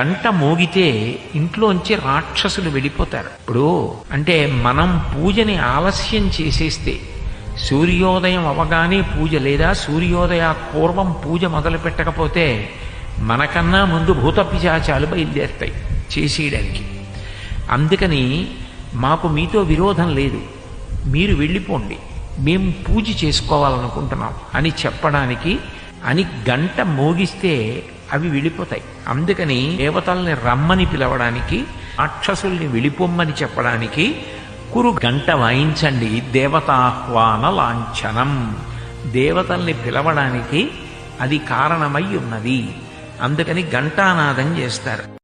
గంట మోగితే ఇంట్లోంచి రాక్షసులు వెళ్ళిపోతారు. ఇప్పుడు అంటే మనం పూజని ఆలస్యం చేసేస్తే సూర్యోదయం అవగానే పూజ లేదా సూర్యోదయ పూర్వం పూజ మొదలు పెట్టకపోతే మనకన్నా ముందు భూత పిశాచాలు బయలుదేరుతాయి చేసేయడానికి. అందుకని మాకు మీతో విరోధం లేదు. మీరు వెళ్ళిపోండి. మేము పూజ చేసుకోవాలనుకుంటున్నాం అని చెప్పడానికి అని గంట మోగిస్తే అవి వెళ్ళిపోతాయి అందుకని దేవతల్ని రమ్మని పిలవడానికి రాక్షసుల్ని వెళ్ళిపోమ్మని చెప్పడానికి కురు గంట వాయించండి. దేవతాహ్వాన లాంఛనం. దేవతల్ని పిలవడానికి అది కారణమై ఉన్నది. అందుకని ఘంటానాదం చేస్తారు.